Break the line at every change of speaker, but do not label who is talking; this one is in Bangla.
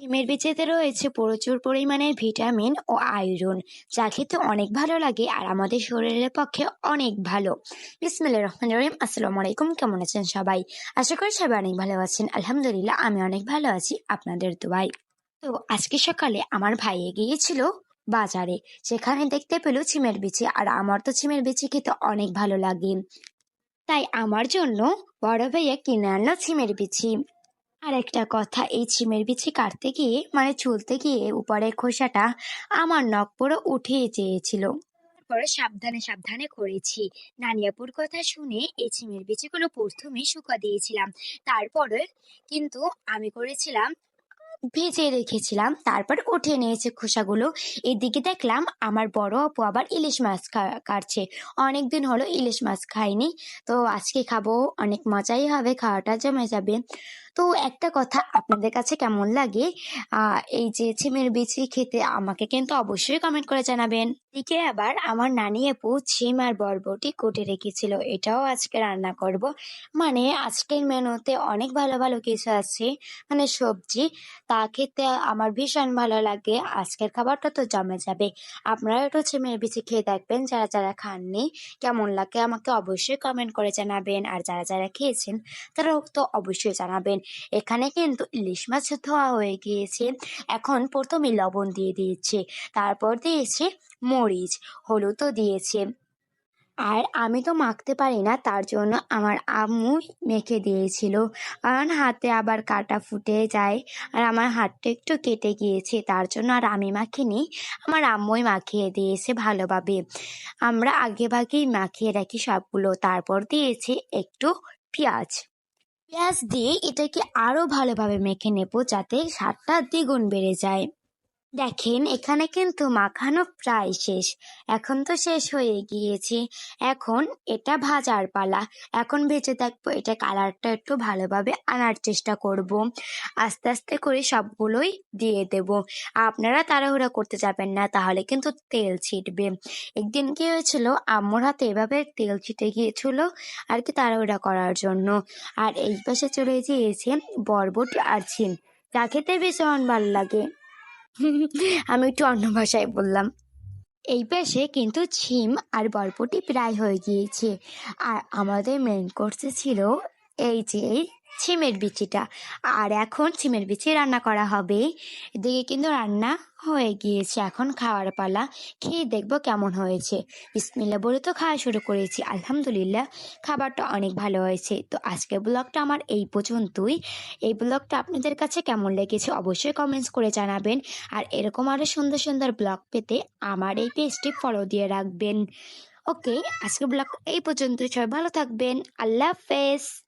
ডিমের বিচিতে রয়েছে প্রচুর পরিমাণে ভিটামিন ও আয়রন, যা খেতে অনেক ভালো লাগে আর আমাদের শরীরের পক্ষে অনেক ভালো। বিসমিল্লাহির রহমানির রহিম। আসসালামু আলাইকুম। কেমন আছেন সবাই? আশা করি সবাই অনেক ভালো আছেন। আলহামদুলিল্লাহ, আমি অনেক ভালো আছি। আপনাদের দোয়াই তো আজকে সকালে আমার ভাইয়ে গিয়েছিল বাজারে। সেখানে দেখতে পেল ছিমের বিচি আর আমার তো ছিমের বিচি খেতে অনেক ভালো লাগে। তাই আমার জন্য বড় ভাইয়া কিনে আনলো ছিমের বিচি। আর একটা কথা, এই ছিমের বিচি কাটতে গিয়ে মানে চুলতে গিয়ে উপরের খোসাটা আমার নখ পুরো উঠে চেয়েছিল। তারপরে সাবধানে সাবধানে করেছি। নানিয়াপুর কথা শুনে এই ছিমের বিচিগুলো প্রথমে শুকা দিয়েছিলাম। তারপরে কিন্তু আমি করেছিলাম, ভেজে রেখেছিলাম। তারপর উঠে নিয়েছে খোসাগুলো। এদিকে দেখলাম আমার বড় আপু আবার ইলিশ মাছ কাটছে। অনেকদিন হলো ইলিশ মাছ খাইনি। তো আজকে খাব, অনেক মজাই হবে, খাওয়াটা জমে যাবে। তো একটা কথা আপনাদের কাছে কেমন লাগে? এই যে ছিমের বিচি খেতে আমাকে কিন্তু অবশ্যই কমেন্ট করে জানাবেন। এদিকে আবার আমার নানি আপু ছিম আর বরবটি কুটে রেখেছিল, এটাও আজকে রান্না করব। মানে আজকের মেনুতে অনেক ভালো ভালো কিছু আছে মানে সবজি, তা খেতে আমার ভীষণ ভালো লাগে। আজকের খাবারটা তো জমে যাবে। আপনারা একটু ছিমের বিচি খেয়ে দেখবেন, যারা যারা খাননি, কেমন লাগে আমাকে অবশ্যই কমেন্ট করে জানাবেন। আর যারা যারা খেয়েছেন, তারাও তো অবশ্যই জানাবেন। এখানে কিন্তু ইলিশ মাছ ধোয়া হয়ে গিয়েছে। এখন প্রথমে লবণ দিয়ে দিয়েছে, তারপর দিয়েছে মরিচ, হলুদও দিয়েছে। আর আমি তো মাখতে পারি না, তার জন্য আমার আম্মু মেখে দিয়েছিল। কারণ হাতে আবার কাটা ফুটে যায় আর আমার হাতটা একটু কেটে গিয়েছে, তার জন্য আর আমি মাখিনি। আমার আম্মুই মাখিয়ে দিয়েছে ভালোভাবে। আমরা আগে ভাগেই মাখিয়ে রাখি সবগুলো, তারপর দিয়েছে একটু পেঁয়াজ। পেঁয়াজ দিয়ে এটাকে আরও ভালোভাবে মেখে নেব যাতে স্বাদটা দ্বিগুণ বেড়ে যায়। দেখেন, এখানে কিন্তু মাখানো প্রায় শেষ। এখন তো শেষ হয়ে গিয়েছে। এখন এটা ভাজার পালা। এখন ভেজে দেখব এটা কালারটা একটু ভালোভাবে আনার চেষ্টা করব। আস্তে আস্তে করে সবগুলোই দিয়ে দেব। আপনারা তাড়াহুড়া করতে যাবেন না, তাহলে কিন্তু তেল ছিটবে। একদিন কি হয়েছিল আম্মুর হাতে এভাবে তেল ছিটে গিয়েছিল আর কি তাড়াহুড়া করার জন্য। আর এই পাশে চলে গিয়েছে বরবটি আর ছিম যা খেতে ভীষণ ভালো লাগে। আমি একটু অন্য ভাষায় বললাম। এই পাশে কিন্তু ছিম আর বরপটি প্রায় হয়ে গিয়েছে। আর আমাদের মেন কোর্সে ছিল এই যে এই ছিমের বিচিটা। আর এখন ছিমের বিচি রান্না করা হবে। এদিকে কিন্তু রান্না হয়ে গিয়েছে। এখন খাওয়ার পালা। খেয়ে দেখব কেমন হয়েছে। বিসমিল্লা বলে তো খাওয়া শুরু করেছি। আলহামদুলিল্লাহ, খাবারটা অনেক ভালো হয়েছে। তো আজকের ব্লগটা আমার এই পর্যন্তই। এই ব্লগটা আপনাদের কাছে কেমন লেগেছে অবশ্যই কমেন্টস করে জানাবেন। আর এরকম আরও সুন্দর সুন্দর ব্লগ পেতে আমার এই পেজটি ফলো দিয়ে রাখবেন। ওকে আজকের ব্লগ এই পর্যন্ত সবাই ভালো থাকবেন। আল্লাহ হাফেজ।